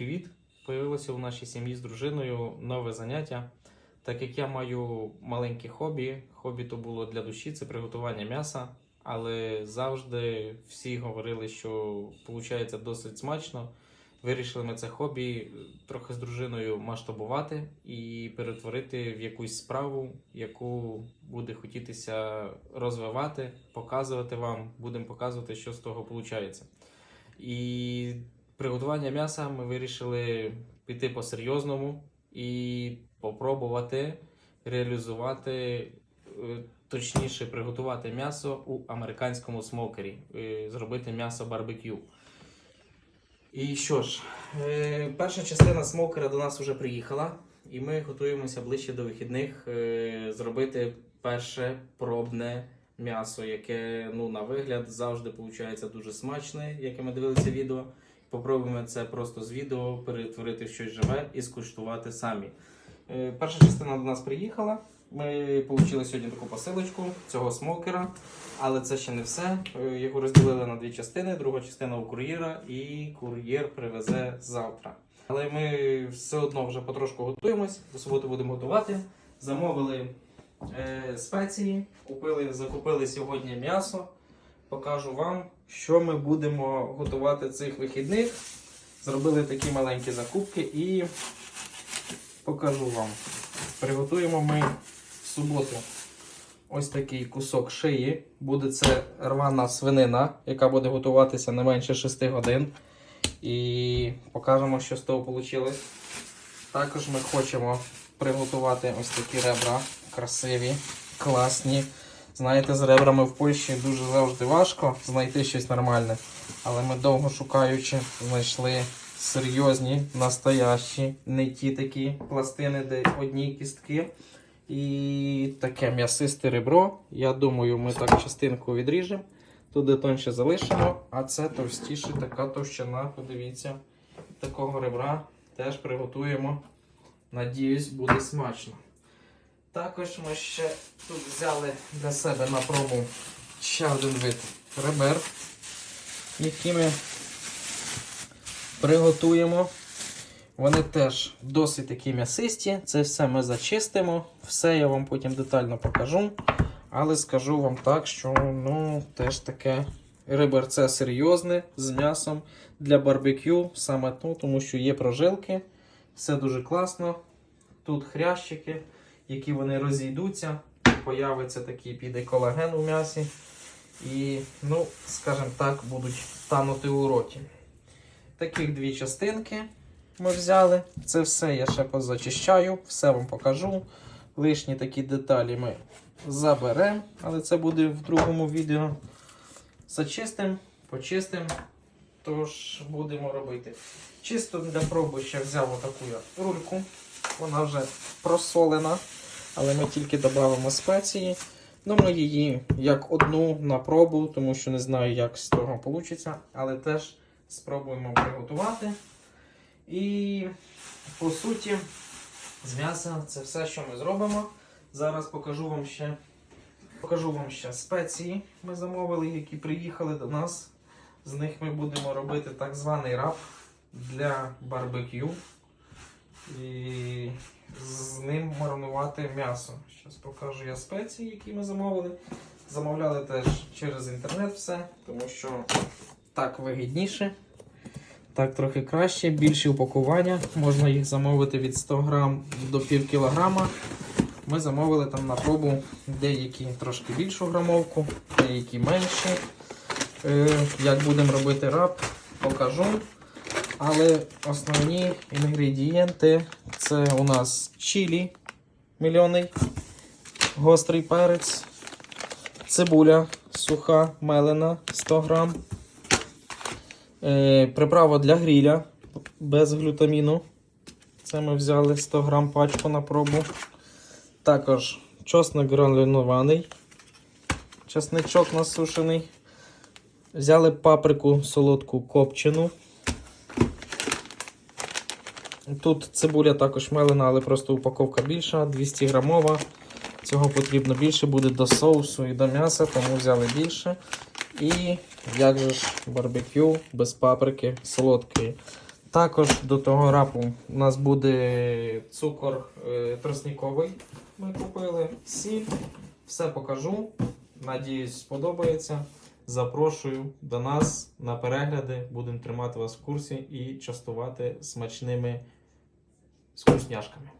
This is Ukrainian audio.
Привіт! Появилося у нашій сім'ї з дружиною нове заняття. Так як я маю маленьке хобі, хобі то було для душі, це приготування м'яса. Але завжди всі говорили, що виходить досить смачно. Вирішили ми це хобі трохи з дружиною масштабувати і перетворити в якусь справу, яку буде хотітися розвивати, показувати вам. Будемо показувати, що з того виходить. І приготування м'яса ми вирішили піти по-серйозному і попробувати реалізувати, е, точніше, приготувати м'ясо у американському смокері, е, зробити м'ясо барбекю. І що ж, е, перша частина смокера до нас вже приїхала, і ми готуємося ближче до вихідних зробити перше пробне м'ясо, яке ну, на вигляд завжди виходить дуже смачне, яке ми дивилися відео. Попробуємо це просто з відео перетворити в щось живе і скуштувати самі. Е, Перша частина до нас приїхала. Ми отримали сьогодні таку посилочку цього смокера, але це ще не все. Е, Його розділили на дві частини. Друга частина у кур'єра, і кур'єр привезе завтра. Але ми все одно вже потрошку готуємось. До суботи будемо готувати. Замовили е, спеції, купили, закупили сьогодні м'ясо. Покажу вам, що ми будемо готувати цих вихідних. Зробили такі маленькі закупки і покажу вам. Приготуємо ми в суботу ось такий кусок шиї. Буде це рвана свинина, яка буде готуватися не менше 6 годин. І покажемо, що з того вийшло. Також ми хочемо приготувати ось такі ребра красиві, класні. Знаєте, з ребрами в Польщі дуже завжди важко знайти щось нормальне. Але ми довго шукаючи, знайшли серйозні, настоящі, не ті такі пластини, де одні кістки. І таке м'ясисте ребро. Я думаю, ми так частинку відріжемо, туди тонше залишимо, а це товстіше, така товщина, подивіться, такого ребра теж приготуємо. Надіюсь, буде смачно. Також ми ще тут взяли для себе на пробу ще один вид ребер, які ми приготуємо. Вони теж досить такі м'ясисті. Це все ми зачистимо. Все я вам потім детально покажу. Але скажу вам так, що ну, теж таке реберце серйозне з м'ясом для барбекю. Саме то, тому що є прожилки. Все дуже класно. Тут хрящики, які вони розійдуться. Появиться такий піде колаген у м'ясі. І, ну, скажімо так, будуть танути у роті. Таких дві частинки ми взяли. Це все я ще позачищаю, все вам покажу. Лишні такі деталі ми заберемо, але це буде в другому відео. Зачистимо, почистимо. Тож будемо робити. Чисто для проби ще взяв отаку рульку. Вона вже просолена, але ми тільки додамо спеції. Ну, ми її як одну на пробу, тому що не знаю, як з того вийде, але теж спробуємо приготувати. І по суті, з м'яса це все, що ми зробимо. Зараз покажу вам ще покажу вам ще спеції. Ми замовили, які приїхали до нас. З них ми будемо робити так званий раб для барбекю. І з ним маринувати м'ясо. Зараз покажу я спеції, які ми замовили. Замовляли теж через інтернет все, тому що так вигідніше. Так, трохи краще, більші упакування. Можна їх замовити від 100 грам до пів кілограма. Ми замовили там на пробу деякі трошки більшу грамовку, деякі менші. Е, як будемо робити раб, покажу. Але основні інгредієнти це у нас чилі мільйонний, гострий перець, цибуля суха, мелена 100 грам. Е, приправа для гріля без глютаміну. Це ми взяли 100 грам пачку на пробу. Також чосник гранульований, чесничок насушений. Взяли паприку солодку копчену. Тут цибуля також мелена, але просто упаковка більша, 200 грамова. Цього потрібно більше, буде до соусу і до м'яса, тому взяли більше. І як же ж барбекю без паприки солодкої. Також до того рапу у нас буде цукор е, тростниковий. Ми купили, сіль, все покажу. Надіюсь, сподобається. Запрошую до нас на перегляди. Будемо тримати вас в курсі і частувати смачними вкусняшками.